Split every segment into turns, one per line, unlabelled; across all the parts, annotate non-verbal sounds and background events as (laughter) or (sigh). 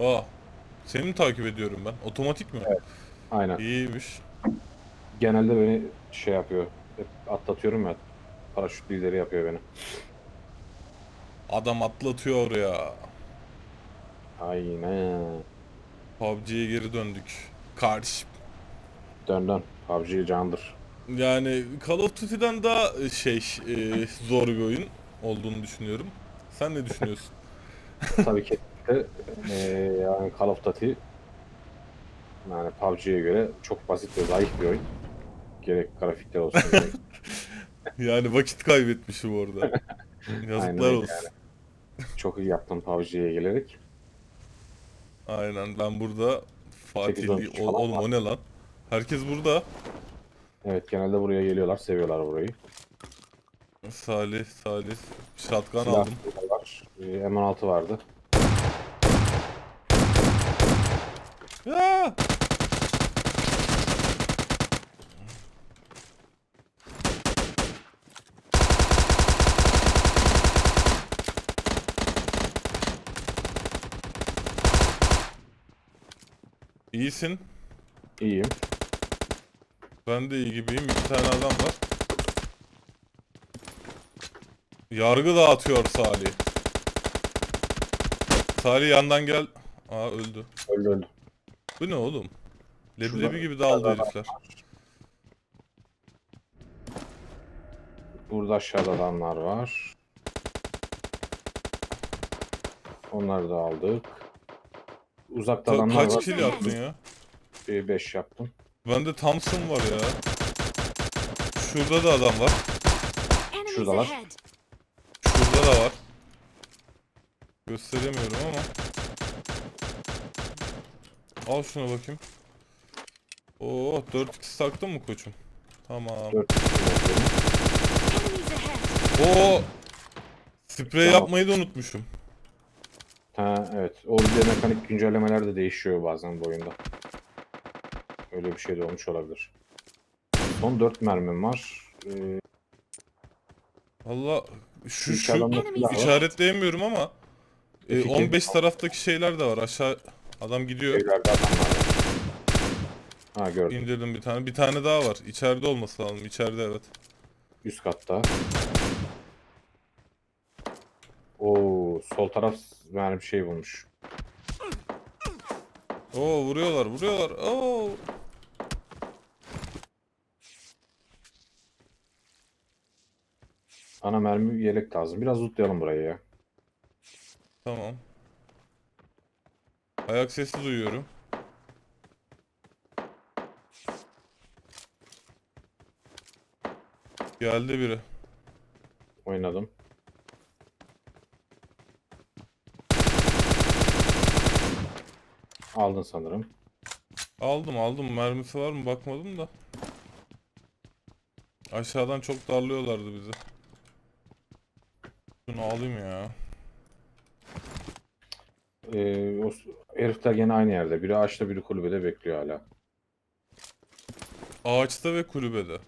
Aa. Seni mi takip ediyorum ben? Otomatik mi?
Evet. Aynen.
İyiymiş.
Genelde beni şey yapıyor. Hep atlatıyorum ya. Paraşüt lideri yapıyor beni.
Adam atlatıyor oraya.
Aynen.
PUBG'ye geri döndük. Kardeşim.
Dön dön. PUBG candır.
Yani Call of Duty'den daha e, şey e, zor bir oyun olduğunu düşünüyorum. Sen ne düşünüyorsun?
Tabii ki de, eee, yani Call of Duty yani PUBG'ye göre çok basit ve zayıf bir oyun. Gerek grafikler olsun. gerek- (laughs)
Yani vakit kaybetmişim orada. (laughs)
Aynen
Yazıklar
öyle
olsun.
yani. çok iyi yaptın PUBG'ye gelerek.
Aynen ben burada Fatihli Ol- oğlum o ne lan? Herkes burada.
Evet genelde buraya geliyorlar. Seviyorlar burayı.
Salih, Salih. Shotgun
Silah
aldım.
Var. Eee, M16 vardı.
Ya! İyisin.
İyiyim.
Ben de iyi gibiyim. İki tane adam var. Yargı dağıtıyor Salih. Salih yandan gel. Aa öldü.
Öldü öldü.
Bu ne oğlum? Leblebi
Şurada-
gibi dağıldı
şurada-
herifler.
Burada aşağıda adamlar var. Onları da aldık. Uzakta
Ta-
adamlar
kaç
var.
kill yaptın ya?
5 yaptım.
Bende Thompson var ya. Şurada da adam var.
Şuradalar.
Şurada da var. Gösteremiyorum ama. Al şuna bakayım. Oo 4x taktın mı koçum? Tamam.
4 yapıyorum.
Enemies ahead.
Oo sprey
Tamam.
yapmayı da unutmuşum.
Ha evet. O bir de mekanik güncellemeler de değişiyor bazen bu oyunda. Öyle bir şey de olmuş olabilir. Son 4 mermim var. Ee,
Allah şu şu
var.
işaretleyemiyorum ama e,
F2.
15 taraftaki şeyler de var. Aşağı adam gidiyor.
Evlerde adamlar var. Ha gördüm.
İndirdim bir tane. Bir tane daha var. İçeride olması lazım. İçeride evet.
Üst katta. Oo, sol taraf yani bir şey bulmuş.
Oo vuruyorlar, vuruyorlar. Oo.
Ana mermi yelek lazım. Biraz lootlayalım burayı ya.
Tamam. Ayak sesi duyuyorum. Geldi biri.
Oynadım. Aldın sanırım.
Aldım aldım. Mermisi var mı bakmadım da. Aşağıdan çok darlıyorlardı bizi. Şunu alayım ya.
Ee, o herifler gene aynı yerde. Biri ağaçta biri kulübede bekliyor hala.
Ağaçta ve kulübede.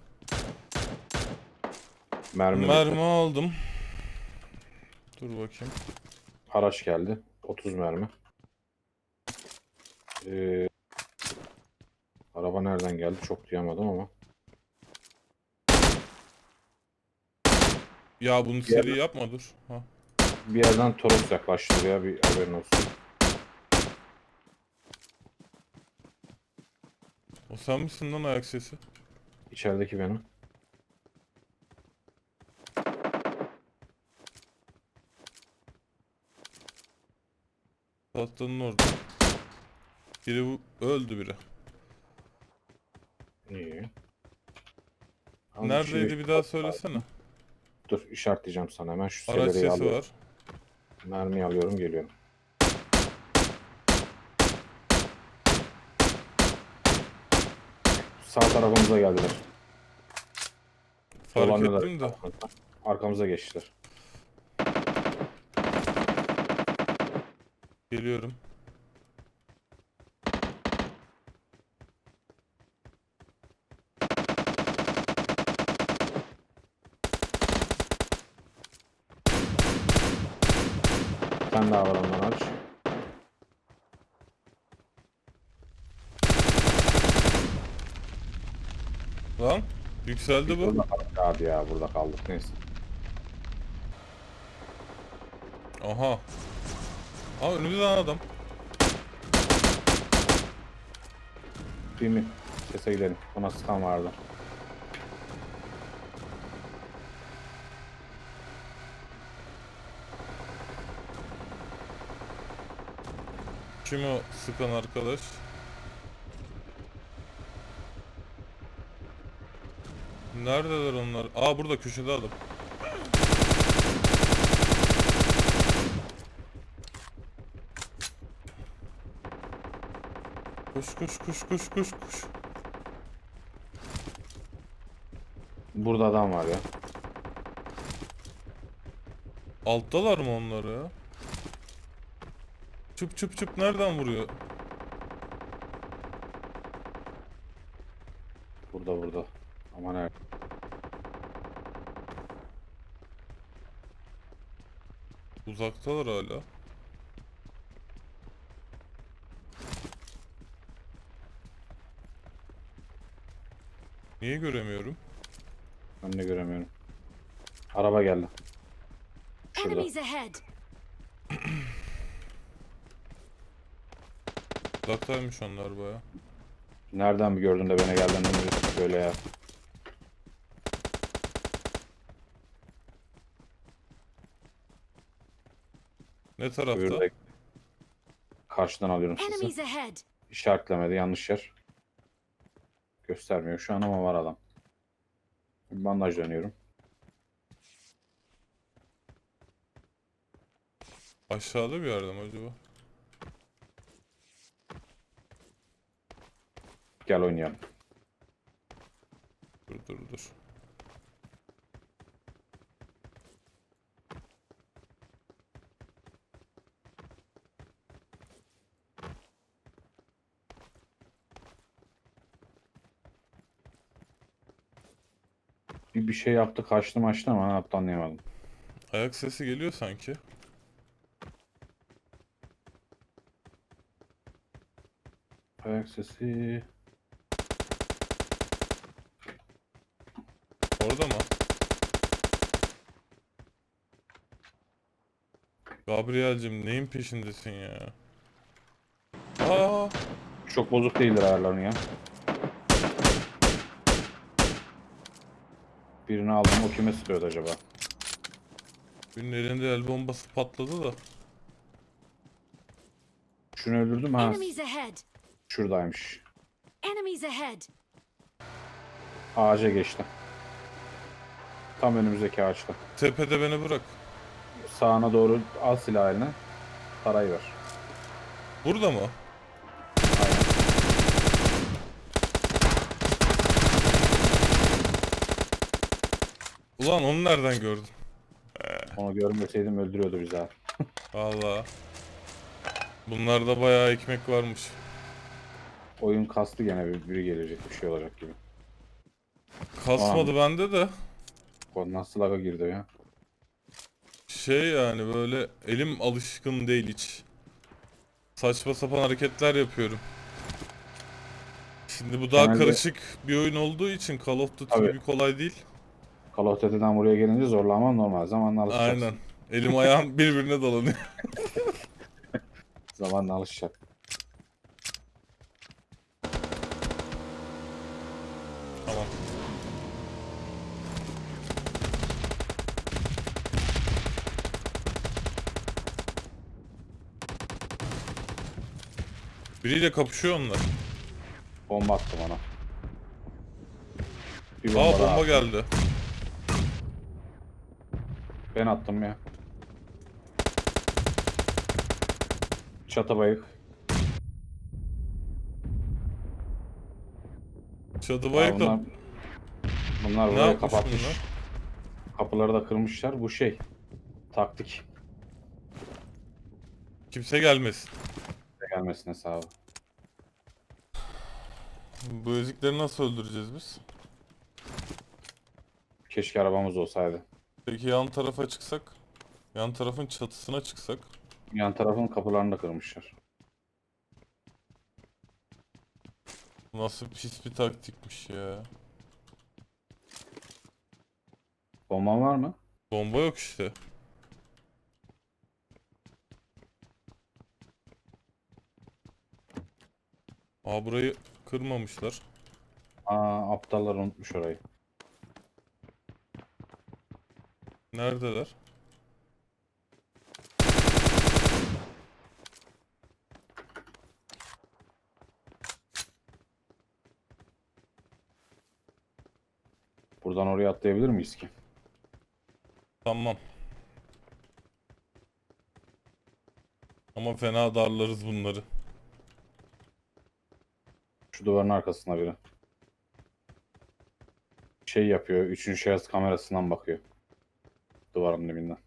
Mermi,
Mermi aldım. Dur bakayım.
Araç geldi. 30 mermi. Ee, araba nereden geldi çok duyamadım ama.
Ya bunu seri yapma dur. Ha.
Bir yerden Toros yaklaştı buraya bir haberin olsun.
O sen misin lan ayak sesi?
İçerideki benim.
Tahtanın orada. Biri bu- öldü biri.
İyi. Ama
Neredeydi
şey-
bir daha söylesene.
Dur işaretleyeceğim sana hemen şu
Araç sesi
alıyorum.
var.
Mermiyi alıyorum geliyorum. Sağ tarafımıza geldiler.
Fark
Dolanıyorlar
ettim de.
Arkamıza geçtiler.
Geliyorum.
Bir tane daha var ondan aç.
Yükseldi bu.
Burada kaldık abi ya burada kaldık neyse.
Aha. Aa önümüzde lan adam.
Değil mi? Sese gidelim. Buna sıkan vardı.
Kim o sıkan arkadaş? Neredeler onlar? Aa burada köşede adam. Koş koş koş koş koş koş.
Burada adam var ya.
Alttalar mı onlar ya? Çıp çıp çıp nereden vuruyor?
Burada burada. Aman evet.
Uzaktalar hala. Niye göremiyorum?
Ben de göremiyorum. Araba geldi. Şurada.
Enemies ahead.
Uzaktaymış onlar baya.
Nereden bir gördün de bana geldin önümüz böyle ya.
Ne tarafta?
Buyur da- Karşıdan alıyorum
Enemies
sizi.
ahead.
İşaretlemedi yanlış yer. Göstermiyor şu an ama var adam. Bandaj dönüyorum.
Aşağıda bir yerde mi acaba?
Gel oynayalım.
Dur dur dur.
Bir, bir şey yaptı kaçtı maçtı ama ne yaptı anlayamadım.
Ayak sesi geliyor sanki.
Ayak sesi.
Orada mı? Gabriel'cim neyin peşindesin ya? Aa,
Çok bozuk değildir ayarların ya. Birini aldım o kime sıkıyordu acaba?
birinin elinde el bombası patladı da.
Şunu öldürdüm ha.
Enemies ahead.
Şuradaymış.
Enemies ahead.
Ağaca geçti. Tam önümüzdeki ağaçta.
Tepede beni bırak.
Sağına doğru al silah eline. Parayı ver.
Burada mı? Ulan onu nereden gördün?
Onu görmeseydim öldürüyordu bizi abi. (laughs)
Valla. Bunlarda bayağı ekmek varmış.
Oyun kastı gene bir, biri gelecek bir şey olacak gibi.
Kasmadı bende de.
O nasıl laga girdi ya?
Şey yani böyle elim alışkın değil hiç. Saçma sapan hareketler yapıyorum. Şimdi bu daha
Genelde-
karışık bir oyun olduğu için Call of Duty
Tabii.
gibi kolay değil.
Call of Duty'den buraya gelince zorlanman normal. Zamanla alışacaksın.
Aynen. Elim ayağım (laughs) birbirine dolanıyor.
Zamanla alışacak.
tamam. Biriyle kapışıyor onlar.
Bomba attım ona. Bir
Aa
daha
bomba
attım.
geldi.
Ben attım ya. Çatı bayık.
Çadı
Aa,
bayık
bunlar,
da
bunlar
ne
burayı
yapmış
kapatmış.
bunlar?
Kapıları da kırmışlar. Bu şey. Taktik.
Kimse gelmesin.
Gelmesin hesabı.
Bu ezikleri nasıl öldüreceğiz biz?
Keşke arabamız olsaydı.
Peki yan tarafa çıksak? Yan tarafın çatısına çıksak?
Yan tarafın kapılarını da kırmışlar.
Nasıl pis bir taktikmiş ya.
Bomban var mı?
Bomba yok işte. Aa burayı kırmamışlar.
Aa aptallar unutmuş orayı.
Neredeler?
Buradan oraya atlayabilir miyiz ki?
Tamam. Ama fena darlarız bunları.
Şu duvarın arkasına biri. Şey yapıyor. Üçüncü şahıs kamerasından bakıyor. Duvarın dibinden.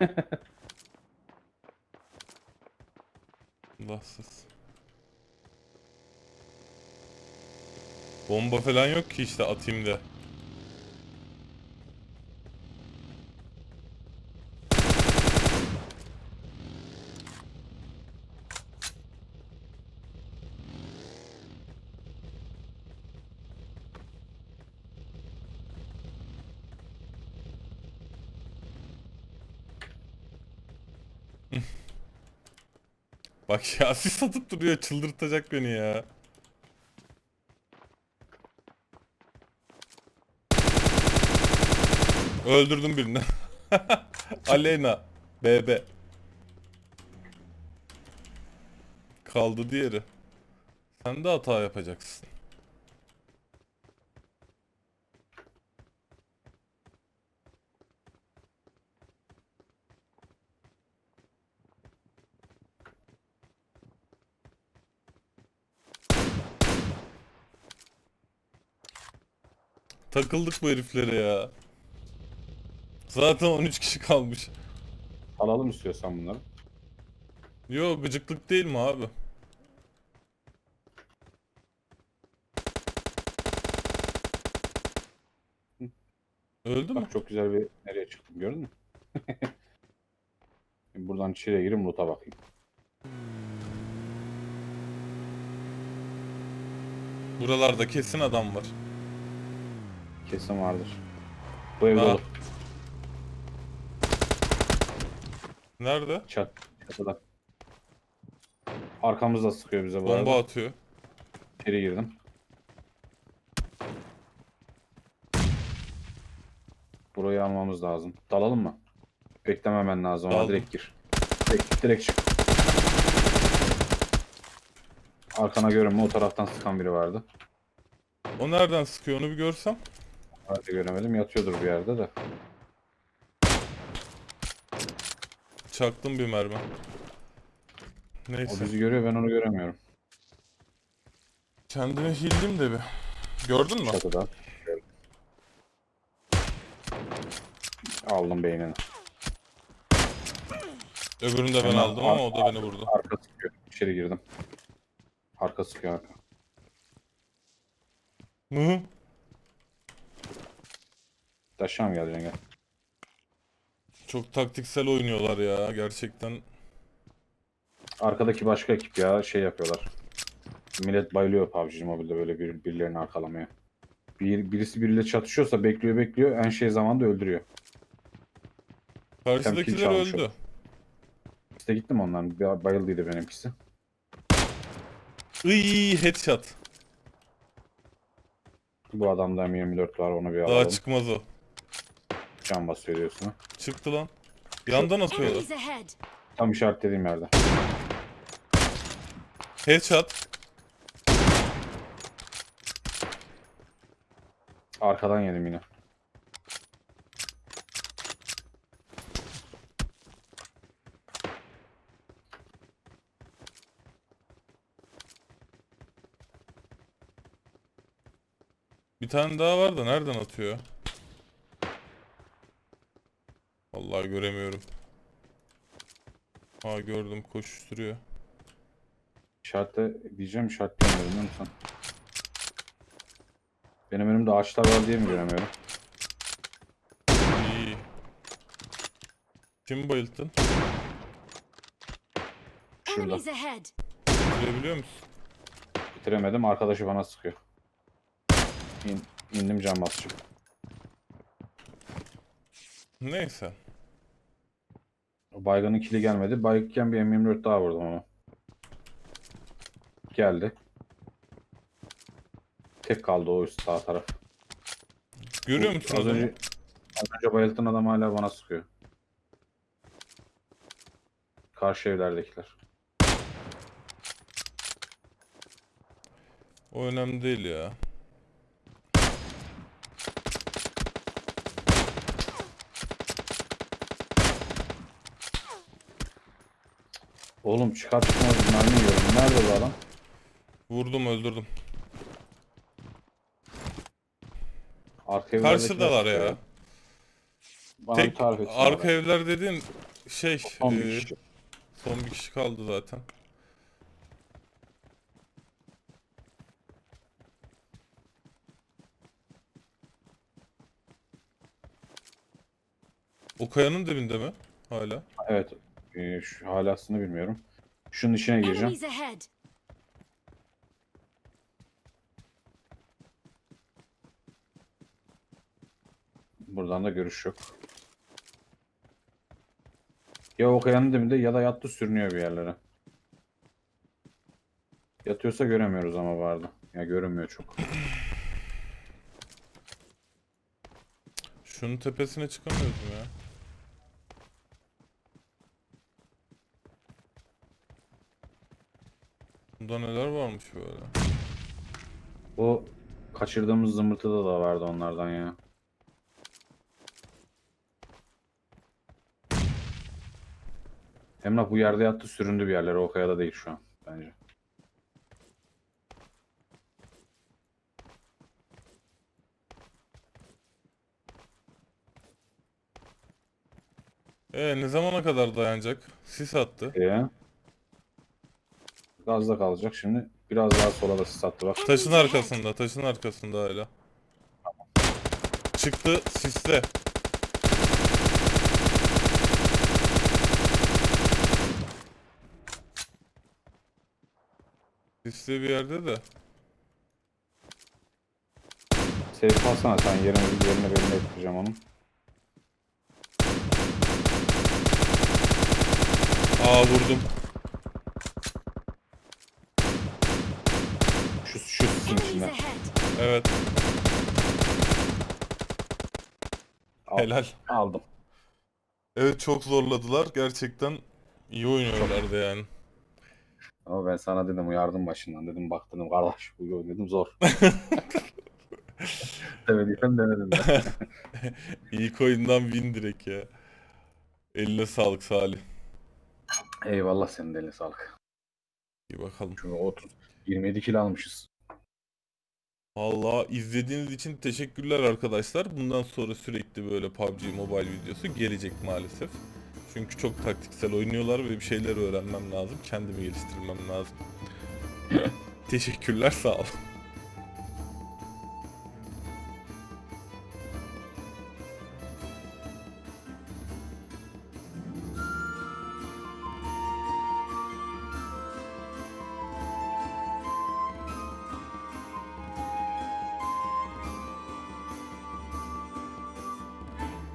(laughs)
Allahsız. Bomba falan yok ki işte atayım da. Bak ya sis atıp duruyor çıldırtacak beni ya. Öldürdüm birini. (laughs) Aleyna. BB. Kaldı diğeri. Sen de hata yapacaksın. Takıldık bu heriflere ya. Zaten 13 kişi kalmış.
Alalım istiyorsan bunları.
Yo gıcıklık değil mi abi? Öldü mü?
Bak çok güzel bir nereye çıktım gördün mü? (laughs) Şimdi buradan içeriye gireyim loot'a bakayım.
Buralarda kesin adam var.
Kesin vardır. Bu evde
Ha.
olur.
Nerede?
Çat, çatıda. Arkamızda sıkıyor bize bu
Bomba
arada.
atıyor.
İçeri girdim. Burayı almamız lazım. Dalalım mı? Beklememen lazım
Daldım.
direkt gir. Direkt, direkt çık. Arkana görünme o taraftan sıkan biri vardı.
O nereden sıkıyor onu bir görsem.
Hadi göremedim yatıyordur bir yerde de.
Çaktım bir mermi.
O
Neyse.
bizi görüyor ben onu göremiyorum.
Kendime hildim de bir. Gördün mü?
Çatıda. Aldım beynini.
Öbürünü de ben
Hemen
aldım ama o da beni vurdu.
Arka sıkıyor. İçeri girdim. Arka sıkıyor arka.
Hı?
Taşığa mı geleceksin gel.
Çok taktiksel oynuyorlar ya gerçekten.
Arkadaki başka ekip ya şey yapıyorlar. Millet bayılıyor PUBG Mobile'de böyle bir, birilerini arkalamaya. Bir, birisi biriyle çatışıyorsa bekliyor bekliyor en şey zamanda öldürüyor.
Karşıdakiler öldü.
İşte gittim. Bir bayıldıydı benimkisi.
Iy headshot.
Bu adamda M24 var onu bir
Daha
alalım.
çıkmaz o.
Can basıyor diyorsun.
Çıktı lan. Yandan atıyorlar.
Enemies ahead.
Tam işaretlediğim yerde.
Headshot.
Arkadan yedim yine.
Bir tane daha var da nereden atıyor? Vallahi göremiyorum. Ha gördüm koşuşturuyor.
İşaretle diyeceğim işaretleyemiyorum değil mi sen? Benim önümde ağaçlar var diye mi göremiyorum?
İyi. Kim bayılttın?
Şurada.
Enemies ahead.
Musun?
Bitiremedim. Arkadaşı bana sıkıyor. İn, indim can basacağım.
Neyse.
O Baygın'ın kili gelmedi. Baygınken bir M24 daha vurdum ama. Geldi. Tek kaldı o üst sağ taraf.
Görüyor musun?
Az önce, az önce bayılttığın adam hala bana sıkıyor. Karşı evlerdekiler.
O önemli değil ya.
Oğlum çıkar çıkmaz mermi yiyorum. Nerede bu adam?
Vurdum öldürdüm.
Arka evlerdekiler
Karşıdalar ya.
Bana bir
Tek
tarif
arka
abi.
evler dediğin şey
Son bir
e,
kişi.
son bir kişi kaldı zaten. O kayanın dibinde mi? Hala.
Evet. Ee, şu halasını bilmiyorum. Şunun içine gireceğim.
Enemies ahead.
Buradan da görüş yok. Ya o kayanın dibinde ya da yattı sürünüyor bir yerlere. Yatıyorsa göremiyoruz ama vardı. Ya görünmüyor çok.
Şunun tepesine çıkamıyoruz mu ya? Böyle?
O kaçırdığımız zımbırtıda da vardı onlardan ya. Emrah bu yerde yattı süründü bir yerlere. O kayada değil şu an bence.
E ne zamana kadar dayanacak? Sis attı.
Ee, gazda kalacak şimdi. Biraz daha sola da sis attı bak.
Taşın arkasında, taşın arkasında hala. Çıktı siste. Siste bir yerde de.
Safe alsana sen yerine, yerine belli ettireceğim onun.
Aa vurdum.
Şu, şu sisin
Enemies
içinde.
ahead.
Evet,
Al-
helal.
Aldım.
Evet çok zorladılar. Gerçekten iyi oynuyorlardı yani.
Ama ben sana dedim uyardım başından dedim bak dedim kardeş bu yol dedim zor. (laughs) Demediysem demedim de. (laughs)
İlk oyundan win direkt ya. Eline sağlık Salih.
Eyvallah senin de eline sağlık.
İyi bakalım.
Çünkü 30 27 kilo almışız.
Valla izlediğiniz için teşekkürler arkadaşlar. Bundan sonra sürekli böyle PUBG Mobile videosu gelecek maalesef. Çünkü çok taktiksel oynuyorlar ve bir şeyler öğrenmem lazım. Kendimi geliştirmem lazım. (laughs) teşekkürler sağ olun.